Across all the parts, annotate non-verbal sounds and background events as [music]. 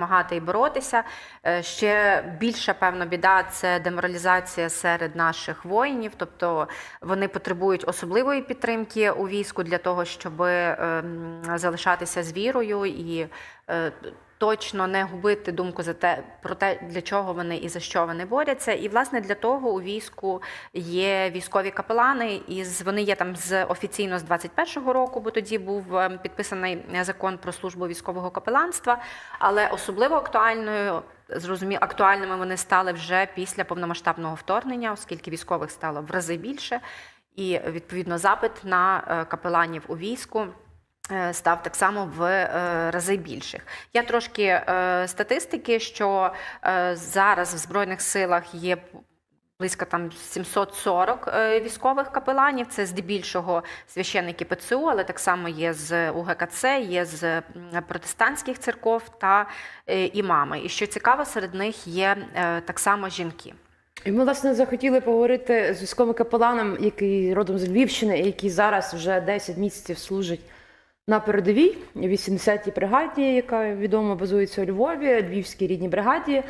Допомагати і боротися. Е, Ще більша певна біда це деморалізація серед наших воїнів, тобто вони потребують особливої підтримки у війську для того, щоб ем, залишатися з вірою і е, точно не губити думку за те про те, для чого вони і за що вони борються. І власне для того у війську є військові капелани, і вони є там з офіційно з 21-го року, бо тоді був ем, підписаний закон про службу військового капеланства. Але особливо актуальною зрозумі, актуальними вони стали вже після повномасштабного вторгнення, оскільки військових стало в рази більше, і відповідно запит на е, капеланів у війську. Е, Став так само в е, рази більших. Я трошки е, статистики, що зараз в збройних силах є близько там 740 е, військових капеланів. Це здебільшого священники ПЦУ, але так само є з УГКЦ, є з протестантських церков та імами. І що цікаво, серед них є так само жінки. І ми, власне, захотіли поговорити з військовим капеланом, який родом з Львівщини, який зараз вже 10 місяців служить на передовій у 80-й бригаді, яка відомо базується у Львові, Львівській рідній бригаді.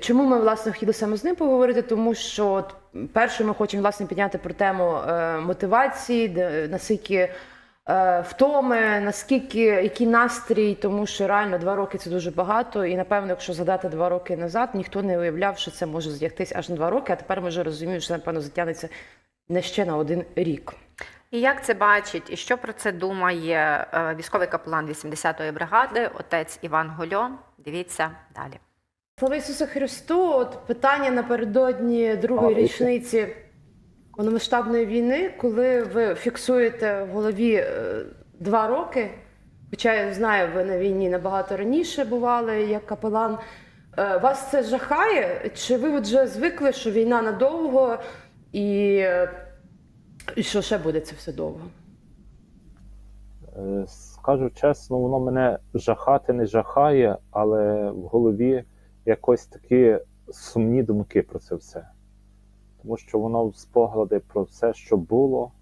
Чому ми власне хотіли саме з ним поговорити? Тому що перше, ми хочемо власне підняти про тему е, мотивації, де, наскільки е, втоми, наскільки який настрій, тому що реально два роки це дуже багато. І напевно, якщо задати два роки назад, ніхто не уявляв, що це може затягтись аж на два роки. А тепер ми вже розуміємо, що напевно затягнеться не ще на один рік. І як це бачить, і що про це думає е, військовий капелан 80-ї бригади, отець Іван Гольо? Дивіться далі. Слава Ісусу Христу! От питання напередодні другої річниці повномасштабної війни, коли ви фіксуєте в голові е, два роки. Хоча я знаю, ви на війні набагато раніше бували як капелан. Е, Вас це жахає? Чи ви вже звикли, що війна надовго і, і що ще буде це все довго? Е, Скажу чесно, воно мене жахати не жахає, але в голові якось такі сумні думки про це все. Тому що воно спогади про все, що було,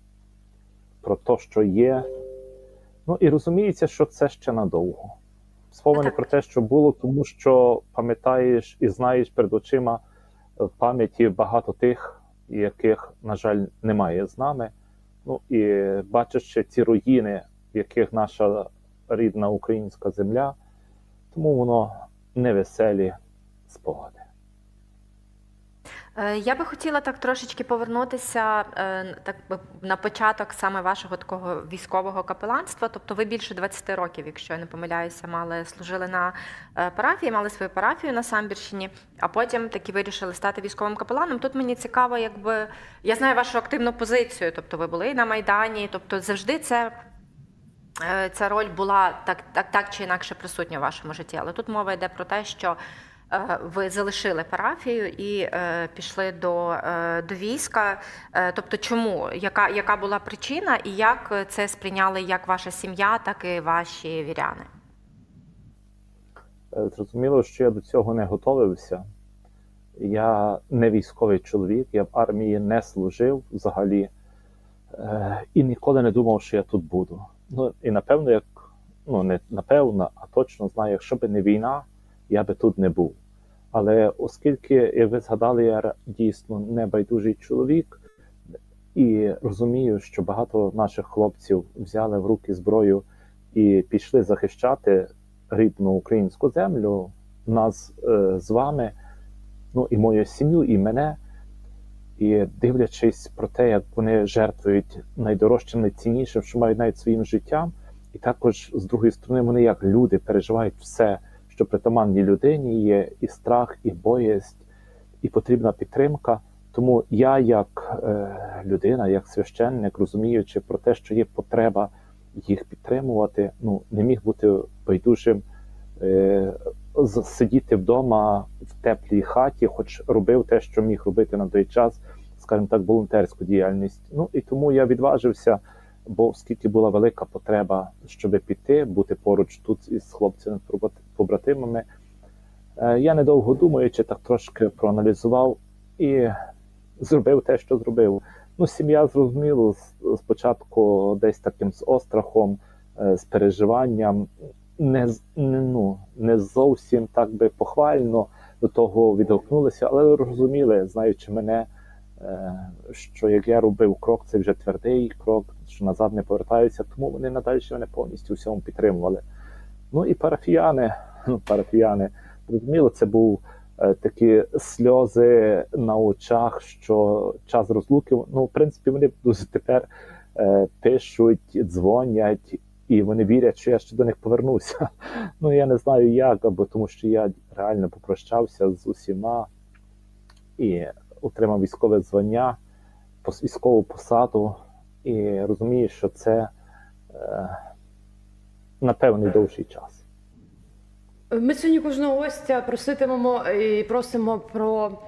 про те, що є. Ну і розуміється, що це ще надовго. Спомини про те, що було, тому що пам'ятаєш і знаєш перед очима в пам'яті багато тих, яких, на жаль, немає з нами. Ну і ще ці руїни, в яких наша рідна українська земля, тому воно невеселі спогади. Е, Я би хотіла так трошечки повернутися е, так на початок саме вашого такого військового капеланства. Тобто ви більше 20 років, якщо я не помиляюся, мали служили на е, парафії, мали свою парафію на Самбірщині, а потім таки вирішили стати військовим капеланом. Тут мені цікаво, якби я знаю вашу активну позицію. Тобто ви були на Майдані, тобто завжди це. е, Ця роль була так, так, так чи інакше присутня в вашому житті. Але тут мова йде про те, що е, ви залишили парафію і е, пішли до, е, до війська. Е, тобто, чому? Яка, яка була причина, і як це сприйняли як ваша сім'я, так і ваші віряни? Е, Зрозуміло, що я до цього не готовився. Я не військовий чоловік, я в армії не служив взагалі е, і ніколи не думав, що я тут буду. Ну і напевно, як ну не напевно, а точно знаю, якщо б не війна, я би тут не був. Але оскільки, як ви згадали, я дійсно небайдужий чоловік і розумію, що багато наших хлопців взяли в руки зброю і пішли захищати рідну українську землю, нас е, з вами, ну і мою сім'ю, і мене. І дивлячись про те, як вони жертвують найдорожчим, найціннішим, що мають навіть своїм життям, і також з другої сторони, вони як люди переживають все, що притаманній людині є, і страх, і боязнь, і потрібна підтримка. Тому я, як е, людина, як священник, розуміючи про те, що є потреба їх підтримувати, ну не міг бути байдужим е, сидіти вдома в теплій хаті, хоч робив те, що міг робити на той час, скажімо так, волонтерську діяльність. Ну і тому я відважився, бо оскільки була велика потреба, щоб піти, бути поруч тут із хлопцями побратимами. Е, я недовго думаючи, так трошки проаналізував і зробив те, що зробив. Ну, сім'я зрозуміло, спочатку десь таким з острахом, е, з переживанням. не, не, ну, не зовсім так би похвально до того відгукнулися, але розуміли, знаючи мене, що як я робив крок, це вже твердий крок, що назад не повертаюся, тому вони надалі мене повністю всьому підтримували. Ну і парафіяни, [laughs] ну, парафіяни, розуміло, це був е, такі сльози на очах, що час розлуки. Ну, в принципі, вони тепер е, пишуть, дзвонять, і вони вірять, що я ще до них повернуся. [laughs] Ну я не знаю як, або тому що я реально попрощався з усіма і отримав військове звання, військову посаду, і розумію, що це е, на певний довший час. Ми сьогодні кожного гостя проситимемо і просимо про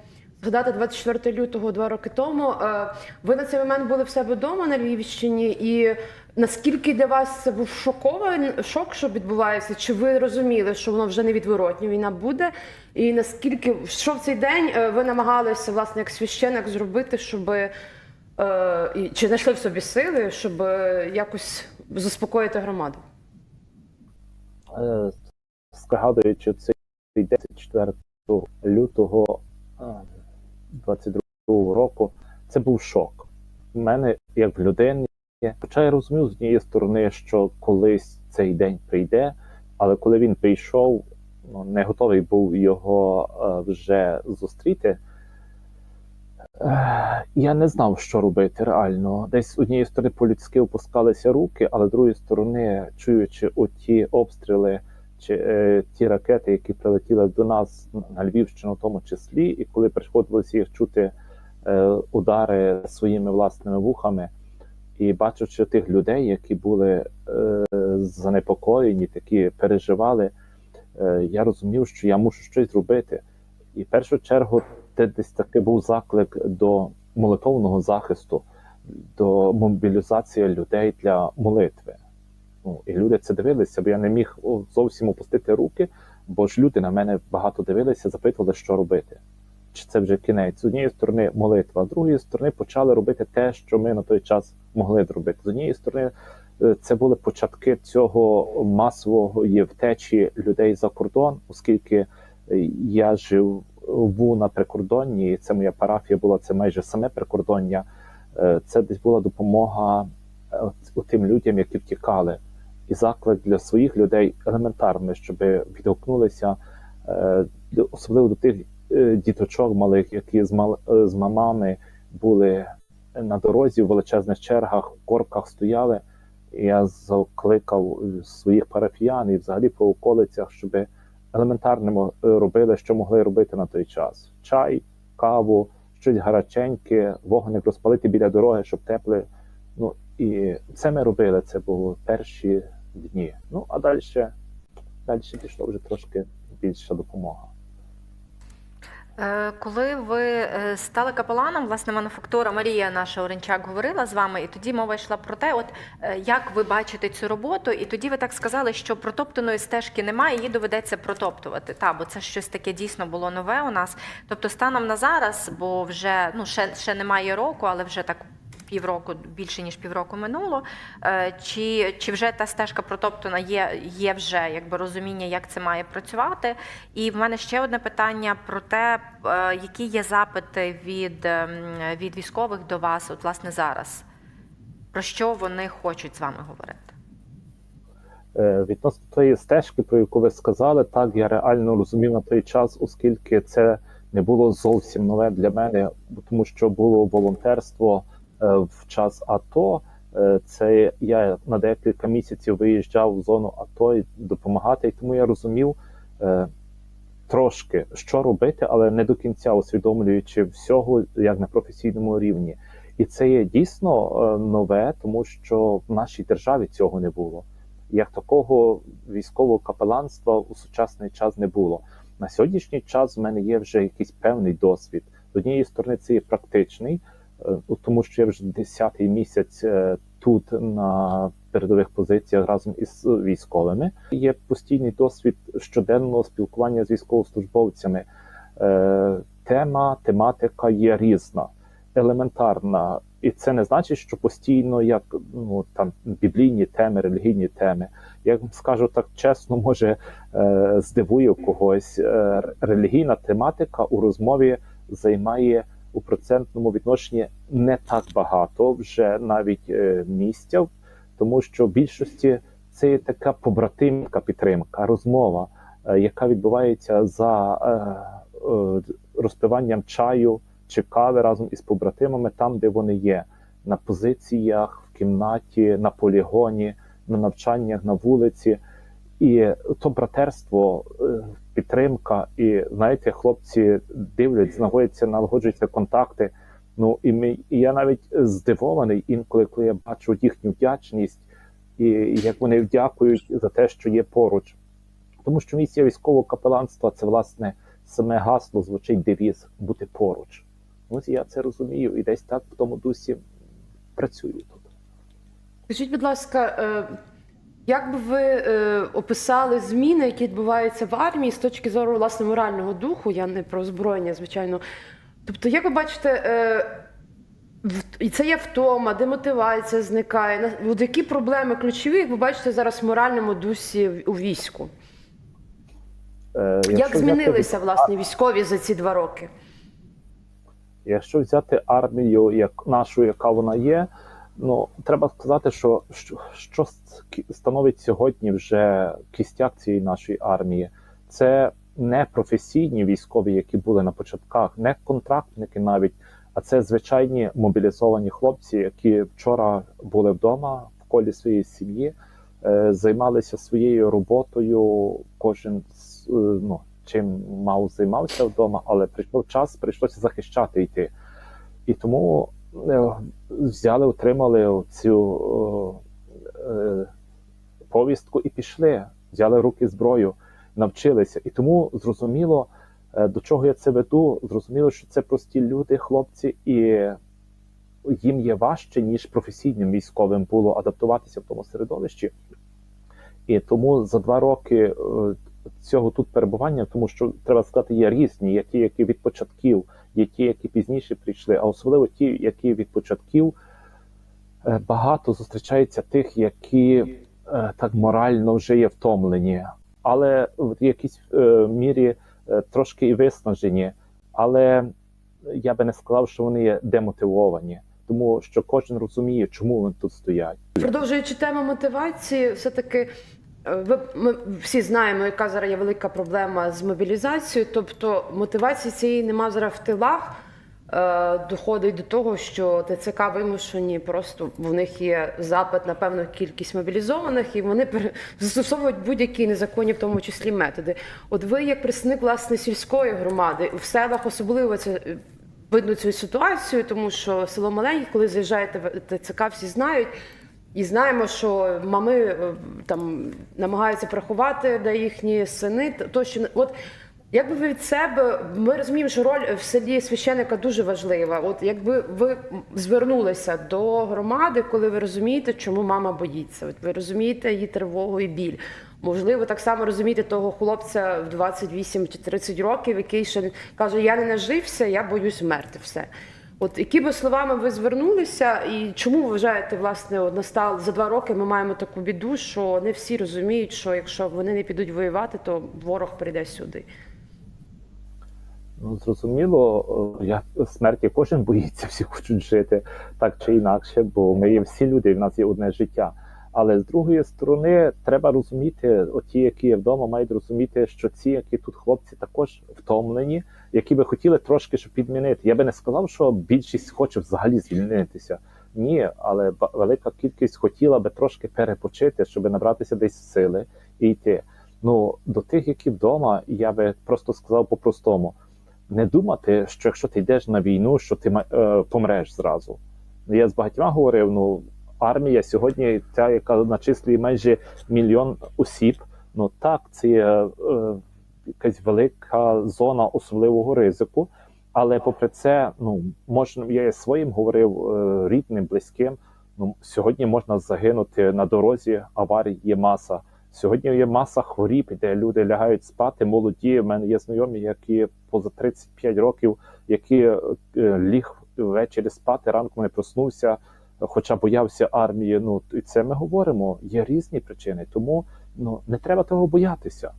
згадати 24 лютого два роки тому. Е, Ви на цей момент були в себе вдома на Львівщині, і наскільки для вас це був шоковий шок, що відбувається? Чи ви розуміли, що воно вже невідворотні війна буде? І наскільки що в цей день е, ви намагалися власне як священик зробити, щоб е, чи знайшли в собі сили, щоб якось заспокоїти громаду? Згадуючи цей день 4 лютого е, 22 року, це був шок. У мене, як в людини, хоча я розумів з однієї сторони, що колись цей день прийде, але коли він прийшов, ну, не готовий був його е, вже зустріти. Е, Я не знав, що робити реально. Десь з однієї сторони по-людськи опускалися руки, але з другої сторони, чуючи оті обстріли чи е, ті ракети, які прилетіли до нас на Львівщину, в тому числі, і коли приходилося їх чути е, удари своїми власними вухами, і бачучи тих людей, які були е, занепокоєні, такі переживали, е, я розумів, що я мушу щось зробити. І в першу чергу це десь таки був заклик до молитовного захисту, до мобілізації людей для молитви. Ну, і люди це дивилися, бо я не міг зовсім опустити руки, бо ж люди на мене багато дивилися, запитували, що робити. Чи це вже кінець? З однієї сторони молитва, з другої сторони почали робити те, що ми на той час могли зробити. З однієї сторони, е, це були початки цього масової втечі людей за кордон, оскільки е, я жив був на прикордонні, і це моя парафія була це майже саме прикордоння. Е, Це десь була допомога тим людям, які втікали, і заклик для своїх людей елементарний, щоб відгукнулися, е, особливо до тих е, діточок малих, які е, з мамами були на дорозі в величезних чергах, в корках стояли. Я закликав своїх парафіян і взагалі по околицях, щоб елементарному е, робили, що могли робити на той час: чай, каву, щось гаряченьке, вогник розпалити біля дороги, щоб тепле. Ну і це ми робили. Це були перші дні. Ну а далі, далі пішло вже трошки більша допомога. Е, Коли ви е, стали капеланом, власне, мануфактура Марія наша Оренчак говорила з вами, і тоді мова йшла про те, от е, як ви бачите цю роботу, і тоді ви так сказали, що протоптаної стежки немає, її доведеться протоптувати. Та, бо це щось таке дійсно було нове у нас. Тобто, станом на зараз, бо вже ну ще, ще немає року, але вже так. Півроку більше ніж півроку минуло. Е, Чи, чи вже та стежка протоптана є, є вже якби розуміння, як це має працювати? І в мене ще одне питання про те, е, які є запити від, ем, від військових до вас, от власне зараз. Про що вони хочуть з вами говорити? Е, Відносно тої стежки, про яку ви сказали, так я реально розумів на той час, оскільки це не було зовсім нове для мене, тому що було волонтерство в час АТО. Е, Це я на декілька місяців виїжджав в зону АТО і допомагати, і тому я розумів е, трошки, що робити, але не до кінця усвідомлюючи всього як на професійному рівні. І це є дійсно е, нове, тому що в нашій державі цього не було як такого військового капеланства у сучасний час не було. На сьогоднішній час в мене є вже якийсь певний досвід. З однієї сторони, це є практичний, е, тому що я вже десятий місяць е, тут на передових позиціях разом із військовими. Є постійний досвід щоденного спілкування з військовослужбовцями. Е, Тема, тематика є різна, елементарна. І це не значить, що постійно як ну там біблійні теми, релігійні теми. Я вам скажу так чесно, може е, здивую когось. Е, релігійна тематика у розмові займає у процентному відношенні не так багато вже навіть е, місця, тому що в більшості це є така побратимська підтримка, розмова, е, яка відбувається за е, розпиванням чаю чи кави разом із побратимами, там, де вони є, на позиціях, в кімнаті, на полігоні, на навчаннях, на вулиці. І то братерство, е, підтримка, і знаєте, хлопці дивляться, знаходяться, налагоджуються контакти. Ну і ми, і я навіть здивований інколи, коли я бачу їхню вдячність, і як вони дякують за те, що є поруч. Тому що місія військового капеланства це власне саме гасло звучить девіз бути поруч. Ось я це розумію, і десь так в тому дусі працюю тут. Скажіть, будь ласка, е, як би ви е, описали зміни, які відбуваються в армії з точки зору власне морального духу? Я не про озброєння, звичайно. Тобто, як ви бачите, е, в- і це є втома, демотивація зникає. На- От які проблеми ключові, як ви бачите зараз в моральному дусі в- у війську? Е, Як якщо взяти змінилися власне військові за ці два роки? Якщо взяти армію як нашу, яка вона є, ну треба сказати, що що, що становить сьогодні вже кістяк цієї нашої армії, це не професійні військові, які були на початках, не контрактники навіть, а це звичайні мобілізовані хлопці, які вчора були вдома в колі своєї сім'ї, е, займалися своєю роботою. Кожен е, ну, чим мав займався вдома, але прийшов час, прийшлося захищати йти. І тому взяли, отримали цю е, е, повістку і пішли, взяли руки зброю, навчилися. І тому зрозуміло, е, до чого я це веду. Зрозуміло, що це прості люди, хлопці, і їм є важче, ніж професійним військовим було адаптуватися в тому середовищі. І тому за два роки е, цього тут перебування, тому що треба сказати, є різні, ті, які від початків, є ті, які пізніше прийшли, а особливо ті, які від початків е, багато зустрічається тих, які е, так морально вже є втомлені, але в якійсь е, мірі трошки і виснажені. Але я би не сказав, що вони є демотивовані, тому що кожен розуміє, чому вони тут стоять. Продовжуючи тему мотивації, все-таки е, ви, ми всі знаємо, яка зараз є велика проблема з мобілізацією. Тобто мотивації цієї нема зараз в тилах. Е, Доходить до того, що ТЦК вимушені просто в них є запит на певну кількість мобілізованих, і вони застосовують будь-які незаконні, в тому числі методи. От ви, як представник власне сільської громади, в селах особливо це е, видно цю ситуацію, тому що село маленьке, коли заїжджаєте в ТЦК, всі знають. І знаємо, що мами е, там намагаються приховати, де їхні сини. т- Тощо от якби ви від себе, ми розуміємо, що роль в селі священика дуже важлива. От якби ви звернулися до громади, коли ви розумієте, чому мама боїться, от ви розумієте її тривогу і біль. Можливо, так само розумієте того хлопця в 28 чи 30 років, який ще каже: Я не нажився, я боюсь вмерти. Все. От якими словами ви звернулися, і чому ви вважаєте, власне, от настав за два роки ми маємо таку біду, що не всі розуміють, що якщо вони не підуть воювати, то ворог прийде сюди. Ну, зрозуміло, е, я смерті кожен боїться, всі хочуть жити так чи інакше, бо ми є всі люди, і в нас є одне життя. Але з другої сторони, треба розуміти, оті, які є вдома, мають розуміти, що ці, які тут хлопці, також втомлені, які би хотіли трошки щоб підмінити. Я би не сказав, що більшість хоче взагалі звільнитися. Ні, але велика кількість хотіла би трошки перепочити, щоб набратися десь сили і йти. Ну до тих, які вдома, я би просто сказав по-простому: не думати, що якщо ти йдеш на війну, що ти е, помреш зразу. Я з багатьма говорив, ну армія сьогодні, ця, яка начислює майже мільйон осіб, ну так, це є е, якась велика зона особливого ризику. Але попри це, ну можна я своїм говорив е, рідним, близьким. Ну сьогодні можна загинути на дорозі. Аварій є маса. Сьогодні є маса хворіб, де люди лягають спати. Молоді. У мене є знайомі, які поза 35 років, які е, ліг ввечері спати, ранком не проснувся, хоча боявся армії. Ну і це ми говоримо. Є різні причини, тому ну не треба того боятися.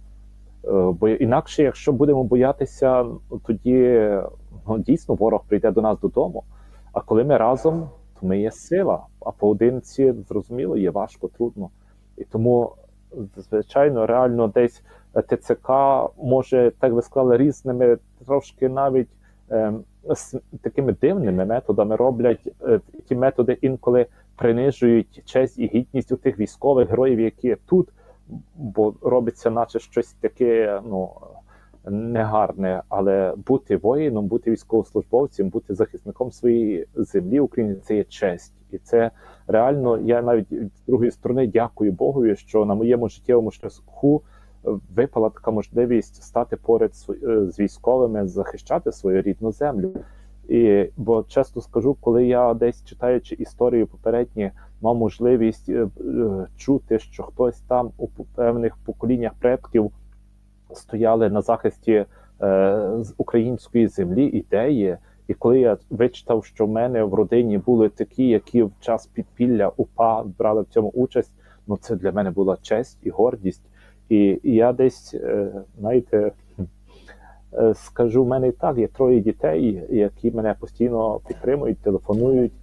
Е, Бо інакше, якщо будемо боятися, ну, тоді ну, дійсно ворог прийде до нас додому. А коли ми разом, то ми є сила. А поодинці, зрозуміло, є важко, трудно. І тому, звичайно, реально десь ТЦК може, так ви сказали, різними, трошки навіть такими дивними методами роблять е, ті методи інколи принижують честь і гідність у тих військових героїв, які тут, бо робиться, наче щось таке, ну. Негарне, але бути воїном, бути військовослужбовцем, бути захисником своєї землі України це є честь, і це реально. Я навіть з другої сторони дякую Богові, що на моєму життєвому шляху випала така можливість стати поряд з- е, військовими, захищати свою рідну землю. І бо чесно скажу, коли я десь читаючи історію попередні, мав можливість е, е, чути, що хтось там у певних поколіннях предків стояли на захисті е, з української землі ідеї. І коли я вичитав, що в мене в родині були такі, які в час підпілля УПА брали в цьому участь, ну це для мене була честь і гордість. І, я десь, е, знаєте, е, скажу, в мене і так є троє дітей, які мене постійно підтримують, телефонують.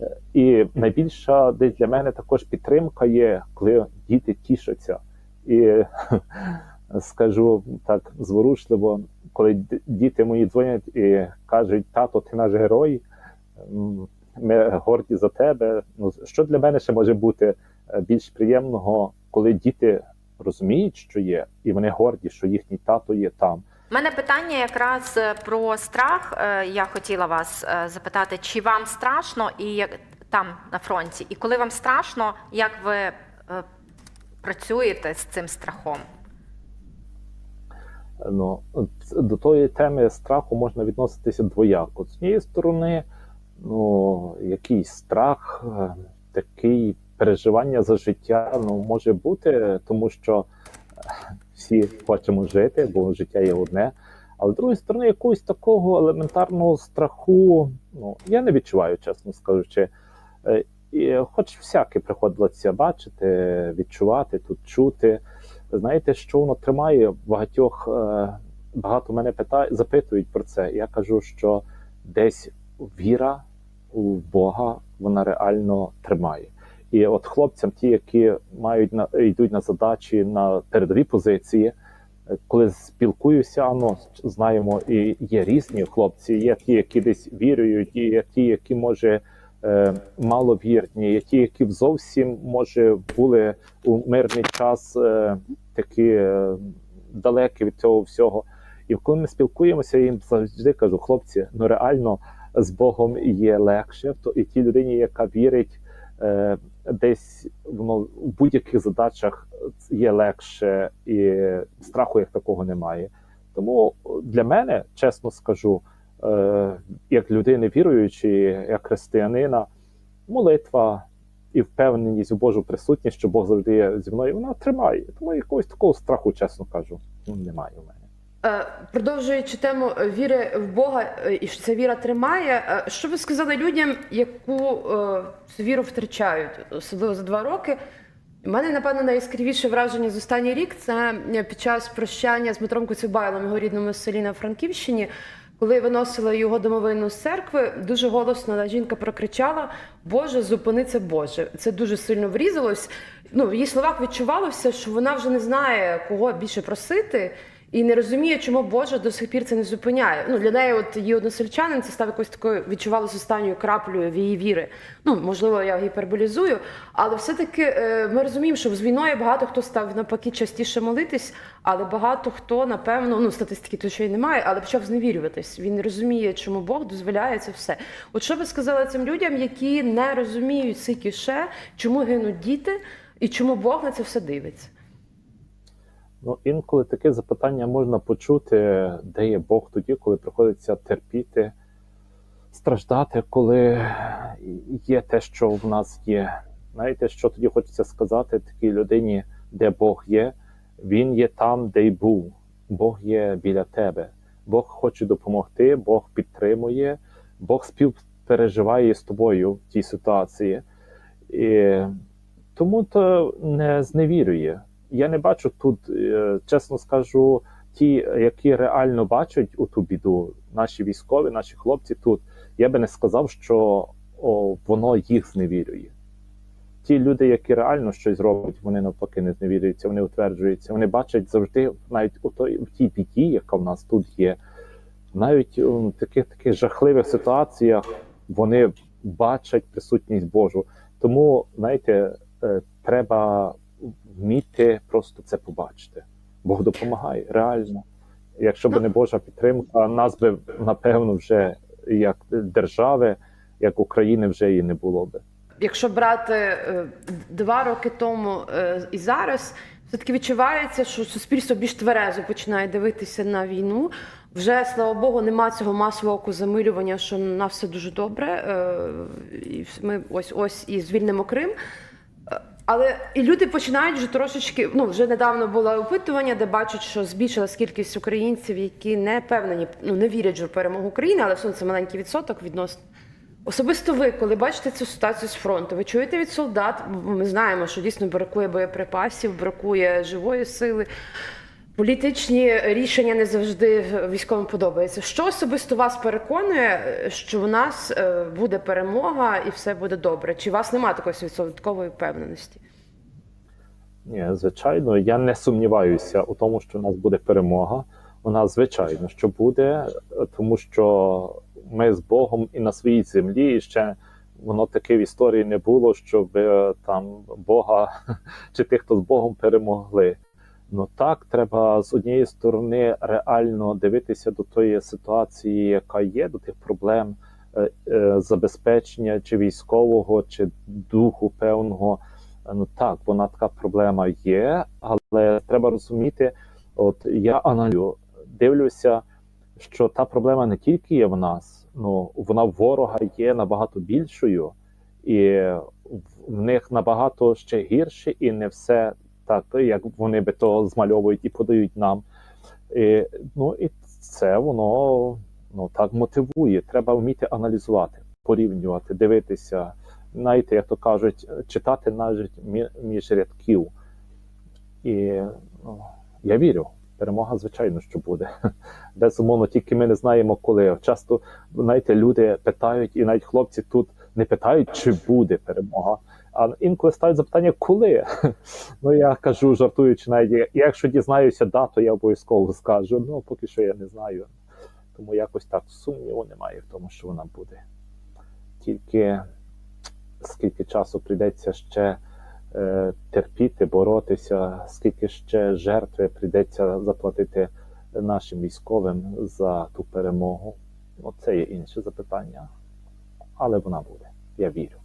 Е, І найбільша десь для мене також підтримка є, коли діти тішаться. І [laughs] скажу так зворушливо, коли діти мої дзвонять і кажуть, тато, ти наш герой, ми горді за тебе. Ну, що для мене ще може бути більш приємного, коли діти розуміють, що є, і вони горді, що їхній тато є там. У мене питання якраз е, про страх. Е, Я хотіла вас е, запитати, чи вам страшно і як там на фронті, і коли вам страшно, як ви е, працюєте з цим страхом? Ну, до тої теми страху можна відноситися двояко. З однієї сторони, ну, якийсь страх, такий переживання за життя ну, може бути, тому що е, всі хочемо жити, бо життя є одне. Але з другої сторони, якогось такого елементарного страху, ну, я не відчуваю, чесно скажучи. Е, І хоч всяке приходилося бачити, відчувати, тут чути. Знаєте, що воно тримає багатьох, е, багато мене питають, запитують про це. Я кажу, що десь віра у Бога вона реально тримає. І от хлопцям, ті, які мають на йдуть на задачі на передові позиції, е, коли спілкуюся, ну знаємо, і є різні хлопці, є ті, які десь вірують, і є ті, які може е, маловірні, є ті, які зовсім може були у мирний час е, такі далекі від цього всього. І коли ми спілкуємося, я їм завжди кажу, хлопці, ну реально з Богом є легше, то і тій людині, яка вірить десь воно в будь-яких задачах є легше, і страху як такого немає. Тому для мене, чесно скажу, е, як людини віруючої, як християнина, молитва і впевненість у Божу присутність, що Бог завжди є зі мною, вона тримає. Тому якогось такого страху, чесно кажу, немає у мене. Е, Продовжуючи тему е, віри в Бога е, і що ця віра тримає, що ви сказали людям, яку цю віру втрачають, особливо за два роки? У мене, напевно, найяскравіше враження з останній рік це під час прощання з Дмитром Коцюбайлом, його рідному селі на Франківщині. Коли виносили його домовину з церкви, дуже голосно жінка прокричала: Боже, зупини це Боже. Це дуже сильно врізалось. Ну, в її словах відчувалося, що вона вже не знає, кого більше просити, і не розуміє, чому Боже до сих пір це не зупиняє. Ну для неї, от її односельчанин, це став якось такою відчувалося останньою краплею в її віри. Ну можливо, я гіперболізую, але все-таки е, ми розуміємо, що з війною багато хто став навпаки частіше молитись, але багато хто, напевно, ну статистики то ще й немає, але почав зневірюватись. Він не розуміє, чому Бог дозволяє це все. От що ви сказали цим людям, які не розуміють ще, чому гинуть діти і чому Бог на це все дивиться? Ну, інколи таке запитання можна почути, де є Бог тоді, коли приходиться терпіти, страждати, коли є те, що в нас є. Знаєте, що тоді хочеться сказати такій людині, де Бог є, Він є там, де й був. Бог є біля тебе. Бог хоче допомогти, Бог підтримує, Бог спів, переживає з тобою в тій ситуації. І тому то не зневірює. Я не бачу тут, е, чесно скажу, ті, які реально бачать у ту біду, наші військові, наші хлопці тут, я би не сказав, що о, воно їх зневірює. Ті люди, які реально щось роблять, вони навпаки не зневірюються, вони утверджуються, вони бачать завжди, навіть у той, в тій біді, яка в нас тут є, навіть у таких таких жахливих ситуаціях вони бачать присутність Божу. Тому, знаєте, е, треба вміти просто це побачити. Бог допомагає, реально. Якщо б не Божа підтримка, нас би, напевно, вже як держави, як України, вже і не було би. Якщо брати е, два роки тому е, і зараз, все-таки відчувається, що суспільство більш тверезо починає дивитися на війну. Вже слава Богу, нема цього масового замилювання, що на все дуже добре. е, І ми ось ось і звільнимо Крим. Але і люди починають вже трошечки. Ну вже недавно було опитування, де бачать, що збільшилась кількість українців, які не певнені, ну не вірять в перемогу України, але все це маленький відсоток відносно. Особисто ви, коли бачите цю ситуацію з фронту, ви чуєте від солдат? Ми знаємо, що дійсно бракує боєприпасів, бракує живої сили. Політичні рішення не завжди військовим подобаються. Що особисто вас переконує, що в нас е, буде перемога і все буде добре? Чи у вас немає такої відсоткової впевненості? Ні, звичайно, я не сумніваюся у тому, що у нас буде перемога. Нас, звичайно, що буде, тому що ми з Богом і на своїй землі, і ще воно таке в історії не було, щоб е, там Бога [laughs] чи тих, хто з Богом перемогли. Ну так, треба з однієї сторони реально дивитися до тої ситуації, яка є, до тих проблем е, е, забезпечення чи військового, чи духу певного. Ну так, вона така проблема є, але треба розуміти, от я аналю, дивлюся, що та проблема не тільки є в нас, ну вона ворога є набагато більшою, і в них набагато ще гірше, і не все так, як вони би то змальовують і подають нам. І, ну і це воно ну так мотивує. Треба вміти аналізувати, порівнювати, дивитися. Знаєте, як то кажуть, читати навіть мі- між рядків. І ну, я вірю, перемога, звичайно, що буде. [laughs] Безумовно, тільки ми не знаємо, коли. Часто, знаєте, люди питають, і навіть хлопці тут не питають, чи буде перемога. А інколи ставлять запитання, коли. [laughs] Ну я кажу, жартуючи, навіть якщо дізнаюся дату, я обов'язково скажу. Ну поки що я не знаю. Тому якось так сумніву немає в тому, що вона буде. Тільки скільки часу прийдеться ще е, терпіти, боротися, скільки ще жертви прийдеться заплатити нашим військовим за ту перемогу. Ну, це є інше запитання, але вона буде. Я вірю.